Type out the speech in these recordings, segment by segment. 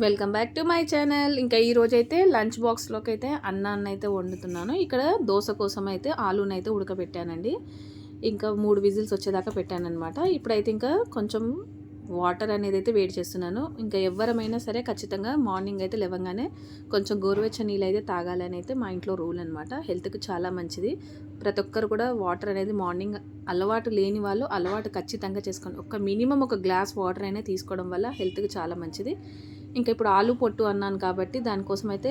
Welcome back to my channel. ఇంకా ఈ రోజు అయితే లంచ్ బాక్స్లోకి అయితే అన్నాన్ని అయితే వండుతున్నాను. ఇక్కడ దోశ కోసం అయితే ఆలూని అయితే ఉడకబెట్టానండి. ఇంకా మూడు విజిల్స్ వచ్చేదాకా పెట్టాను అనమాట ఇప్పుడైతే ఇంకా కొంచెం వాటర్ అనేది అయితే వేడి చేస్తున్నాను. ఇంకా ఎవరమైనా సరే ఖచ్చితంగా మార్నింగ్ అయితే లేవగానే కొంచెం గోరువెచ్చ నీళ్ళు అయితే తాగాలని అయితే మా ఇంట్లో రూల్ అనమాట హెల్త్కి చాలా మంచిది. ప్రతి ఒక్కరు కూడా వాటర్ అనేది మార్నింగ్ అలవాటు లేని వాళ్ళు అలవాటు ఖచ్చితంగా చేసుకోండి. ఒక మినిమం ఒక గ్లాస్ వాటర్ అయినా తీసుకోవడం వల్ల హెల్త్కి చాలా మంచిది. ఇంకా ఇప్పుడు ఆలు పొట్టు అన్నాను కాబట్టి దానికోసం అయితే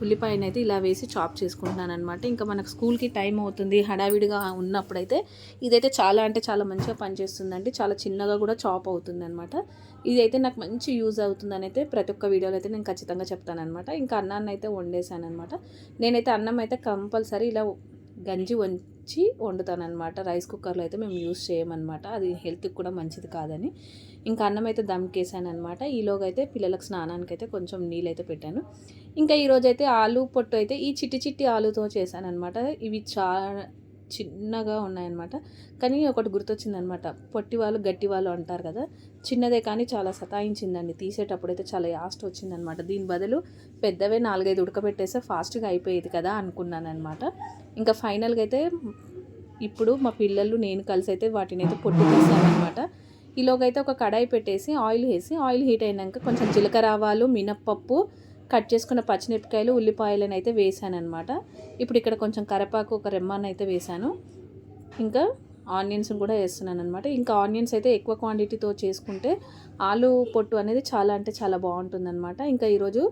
ఉల్లిపాయను అయితే ఇలా వేసి చాప్ చేసుకుంటున్నాను అనమాట ఇంకా మనకు స్కూల్కి టైం అవుతుంది హడావిడిగా ఉన్నప్పుడైతే ఇదైతే చాలా అంటే చాలా మంచిగా పనిచేస్తుందండి. చాలా చిన్నగా కూడా చాప్ అవుతుంది అనమాట ఇదైతే నాకు మంచి యూజ్ అవుతుందని అయితే ప్రతి ఒక్క వీడియోలో అయితే నేను ఖచ్చితంగా చెప్తానమాట ఇంకా అన్నాన్ని అయితే వండేసాను అనమాట నేనైతే అన్నం అయితే కంపల్సరీ ఇలా గంజి వం వచ్చి వండుతానమాట రైస్ కుక్కర్లో అయితే మేము యూస్ చేయమన్నమాట. అది హెల్త్కి కూడా మంచిది కాదని. ఇంకా అన్నం అయితే దమ్కేసాను అనమాట ఈలోగా అయితే పిల్లలకు స్నానానికి అయితే కొంచెం నీళ్ళు అయితే పెట్టాను. ఇంకా ఈరోజు అయితే ఆలు పొట్టు అయితే ఈ చిట్టి చిట్టి ఆలుతో చేశానమాట ఇవి చాలా చిన్నగా ఉన్నాయన్నమాట. కానీ ఒకటి గుర్తొచ్చిందనమాట పొట్టి వాళ్ళు గట్టి వాళ్ళు అంటారు కదా. చిన్నదే కానీ చాలా సతాయించిందండి. తీసేటప్పుడు అయితే చాలా యాస్ట్ వచ్చిందనమాట దీని బదులు పెద్దవే నాలుగైదు ఉడకబెట్టేస్తే ఫాస్ట్గా అయిపోయేది కదా అనుకున్నాను అనమాట ఇంకా ఫైనల్గా అయితే ఇప్పుడు మా పిల్లలు నేను కలిసి అయితే వాటిని అయితే పొట్టు తీసామన్నమాట. ఈలోగైతే ఒక కడాయి పెట్టేసి ఆయిల్ వేసి ఆయిల్ హీట్ అయినాక కొంచెం జీలకర్ర ఆవాలు మినప్పప్పు కట్ చేసుకున్న పచ్చిమిరపకాయలు ఉల్లిపాయలను అయితే వేసాను అనమాట ఇప్పుడు ఇక్కడ కొంచెం కరపాకు ఒక రెమ్మాన్ అయితే వేసాను. ఇంకా ఆనియన్స్ కూడా వేస్తున్నాను అనమాట ఇంకా ఆనియన్స్ అయితే ఎక్కువ క్వాంటిటీతో చేసుకుంటే ఆలు పొట్టు అనేది చాలా అంటే చాలా బాగుంటుందన్నమాట. ఇంకా ఈరోజు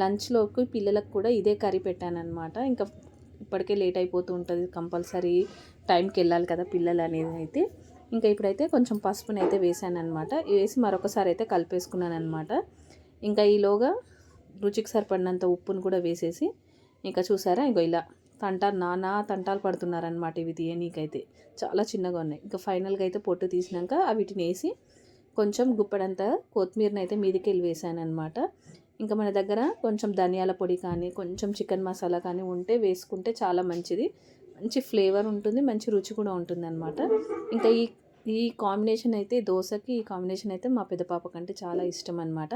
లంచ్లోకి పిల్లలకు కూడా ఇదే కర్రీ పెట్టానమాట ఇంకా ఇప్పటికే లేట్ అయిపోతూ ఉంటుంది కంపల్సరీ టైంకి వెళ్ళాలి కదా పిల్లలు అనేది అయితే. ఇంకా ఇప్పుడైతే కొంచెం పసుపునైతే వేసాను అనమాట వేసి మరొకసారి అయితే కలిపేసుకున్నాను అనమాట ఇంకా ఈలోగా రుచికి సరిపడినంత ఉప్పును కూడా వేసేసి ఇంకా చూసారా? ఇంకో ఇలా తంటాలు నానా తంటాలు పడుతున్నారనమాట ఇవి తీయనీకైతే చాలా చిన్నగా ఉన్నాయి. ఇంకా ఫైనల్గా అయితే పొట్టు తీసినాక వీటిని వేసి కొంచెం గుప్పడంత కొత్తిమీరని అయితే మీదకి వెళ్ళి వేసాను అనమాట ఇంకా మన దగ్గర కొంచెం ధనియాల పొడి కానీ కొంచెం చికెన్ మసాలా కానీ ఉంటే వేసుకుంటే చాలా మంచిది. మంచి ఫ్లేవర్ ఉంటుంది మంచి రుచి కూడా ఉంటుంది అనమాట ఇంకా ఈ ఈ కాంబినేషన్ అయితే దోశకి ఈ కాంబినేషన్ అయితే మా పెద్ద పాపకంటే చాలా ఇష్టం అనమాట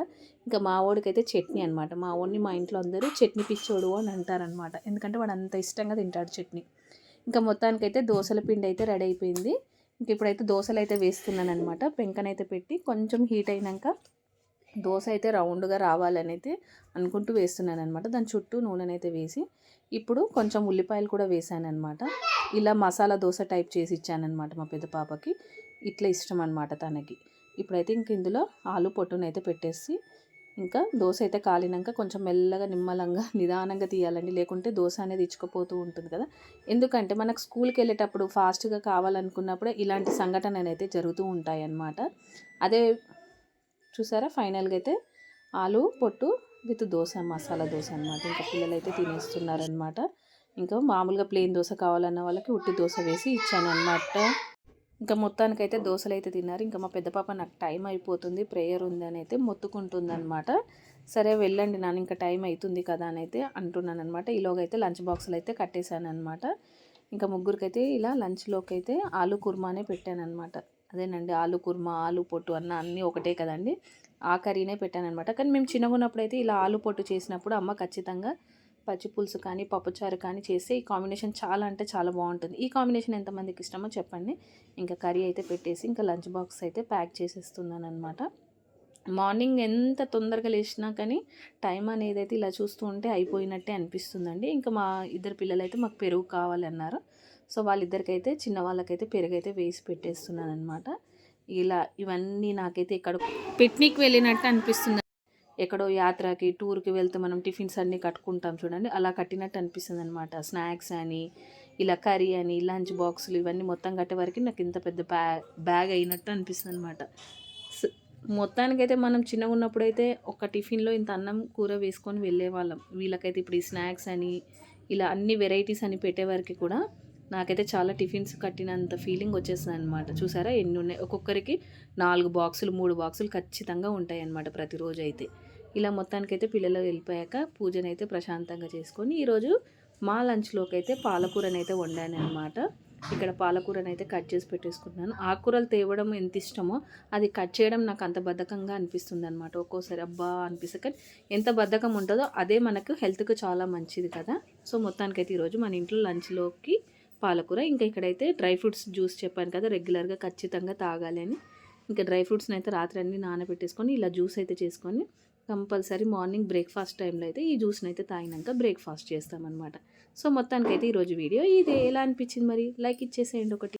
ఇంకా మా వాడికి అయితే చట్నీ అనమాట మా వాడిని మా ఇంట్లో అందరూ చట్నీ పిచ్చోడు అని అంటారనమాట ఎందుకంటే వాడు అంత ఇష్టంగా తింటాడు చట్నీ. ఇంకా మొత్తానికైతే దోశల పిండి అయితే రెడీ అయిపోయింది. ఇంక ఇప్పుడైతే దోశలు అయితే వేస్తున్నాను అనమాట పెంకనైతే పెట్టి కొంచెం హీట్ అయినాక దోశ అయితే రౌండ్గా రావాలని అయితే అనుకుంటూ వేస్తున్నాను అనమాట దాని చుట్టూ నూనెనైతే వేసి ఇప్పుడు కొంచెం ఉల్లిపాయలు కూడా వేసాను అనమాట ఇలా మసాలా దోశ టైప్ చేసి ఇచ్చానమాట మా పెద్ద పాపకి. ఇట్లా ఇష్టం అనమాట తనకి. ఇప్పుడైతే ఇంక ఇందులో ఆలు పొట్టునైతే పెట్టేసి ఇంకా దోశ అయితే కాలినాక కొంచెం మెల్లగా నిమ్మలంగా నిదానంగా తీయాలండి. లేకుంటే దోశ అనేది ఇచ్చుకుపోతూ ఉంటుంది కదా. ఎందుకంటే మనకు స్కూల్కి వెళ్ళేటప్పుడు ఫాస్ట్గా కావాలనుకున్నప్పుడే ఇలాంటి సంఘటనలు అయితే జరుగుతూ ఉంటాయి అన్నమాట అదే చూసారా? ఫైనల్గా అయితే ఆలు పొట్టు విత్ దోశ మసాలా దోశ అనమాట ఇంకా పిల్లలు అయితే తినేస్తున్నారనమాట ఇంకా మామూలుగా ప్లెయిన్ దోశ కావాలన్న వాళ్ళకి ఉట్టి దోశ వేసి ఇచ్చాను అనమాట ఇంకా మొత్తానికైతే దోశలు అయితే తిన్నారు. ఇంకా మా పెద్ద పాప నాకు టైం అయిపోతుంది ప్రేయర్ ఉందని అయితే మొత్తుకుంటుందనమాట సరే వెళ్ళండి నాన్న ఇంకా టైం అవుతుంది కదా అని అయితే అంటున్నాను అనమాట ఈలోగైతే లంచ్ బాక్సులు అయితే కట్టేశాను అనమాట ఇంకా ముగ్గురికైతే ఇలా లంచ్లోకి అయితే ఆలు కుర్మానే పెట్టాను అనమాట అదేనండి. ఆలు కుర్మా ఆలు పొట్టు అన్న అన్నీ ఒకటే కదండి. ఆ కర్రీనే పెట్టాను అనమాట కానీ మేము చిన్నగా ఉన్నప్పుడు అయితే ఇలా ఆలు పొట్టు చేసినప్పుడు అమ్మ ఖచ్చితంగా పచ్చి పులుసు కానీ పప్పుచారు కానీ చేస్తే ఈ కాంబినేషన్ చాలా అంటే చాలా బాగుంటుంది. ఈ కాంబినేషన్ ఎంతమందికి ఇష్టమో చెప్పండి. ఇంకా కర్రీ అయితే పెట్టేసి ఇంకా లంచ్ బాక్స్ అయితే ప్యాక్ చేసేస్తున్నాను అనమాట మార్నింగ్ ఎంత తొందరగా లేచినా కానీ టైం అనేది అయితే ఇలా చూస్తూ ఉంటే అయిపోయినట్టే అనిపిస్తుందండి. ఇంకా మా ఇద్దరు పిల్లలైతే మాకు పెరుగు కావాలన్నారు. సో వాళ్ళిద్దరికైతే చిన్న వాళ్ళకైతే పెరుగైతే వేసి పెట్టేస్తున్నాను అనమాట ఇలా ఇవన్నీ నాకైతే ఇక్కడ పిక్నిక్ వెళ్ళినట్టు అనిపిస్తుంది. ఎక్కడో యాత్రకి టూర్కి వెళ్తే మనం టిఫిన్స్ అన్నీ కట్టుకుంటాం చూడండి అలా కట్టినట్టు అనిపిస్తుంది అనమాట స్నాక్స్ అని ఇలా కర్రీ అని లంచ్ బాక్సులు ఇవన్నీ మొత్తం కట్టే వరకు నాకు ఇంత పెద్ద బ్యాగ్ బ్యాగ్ అయినట్టు అనిపిస్తుంది అనమాట మొత్తానికైతే మనం చిన్నగా ఉన్నప్పుడైతే ఒక టిఫిన్లో ఇంత అన్నం కూర వేసుకొని వెళ్ళేవాళ్ళం. వీళ్ళకైతే ఇప్పుడు ఈ స్నాక్స్ అని ఇలా అన్ని వెరైటీస్ అని పెట్టేవారికి కూడా నాకైతే చాలా టిఫిన్స్ కట్టినంత ఫీలింగ్ వచ్చేసింది అనమాట చూసారా? ఎన్ని ఉన్నాయి? ఒక్కొక్కరికి నాలుగు బాక్సులు మూడు బాక్సులు ఖచ్చితంగా ఉంటాయి అన్నమాట ప్రతిరోజు అయితే ఇలా మొత్తానికైతే పిల్లలు వెళ్ళిపోయాక పూజనైతే ప్రశాంతంగా చేసుకొని ఈరోజు మా లంచ్లోకి అయితే పాలకూరనైతే వండాను అనమాట ఇక్కడ పాలకూరని అయితే కట్ చేసి పెట్టేసుకుంటున్నాను. ఆకుకూరలు తేవడం ఎంత ఇష్టమో అది కట్ చేయడం నాకు అంత బద్ధకంగా అనిపిస్తుంది అనమాట ఒక్కోసారి అబ్బా అనిపిస్తుంది కానీ ఎంత బద్ధకం ఉంటుందో అదే మనకు హెల్త్కి చాలా మంచిది కదా. సో మొత్తానికైతే ఈరోజు మన ఇంట్లో లంచ్లోకి పాలకూర. ఇంకా ఇక్కడైతే డ్రై ఫ్రూట్స్ జ్యూస్ చెప్పాను కదా రెగ్యులర్గా ఖచ్చితంగా తాగాలి అని. ఇంకా డ్రై ఫ్రూట్స్ని అయితే రాత్రి అన్ని నానబెట్టేసుకొని ఇలా జ్యూస్ అయితే చేసుకొని కంపల్సరీ మార్నింగ్ బ్రేక్ఫాస్ట్ టైంలో అయితే ఈ జ్యూస్ని అయితే తాగినాక బ్రేక్ఫాస్ట్ చేస్తామన్నమాట. సో మొత్తానికైతే ఈరోజు వీడియో ఇది. ఎలా అనిపించింది మరి? లైక్ ఇచ్చేసేయండి ఒకటి.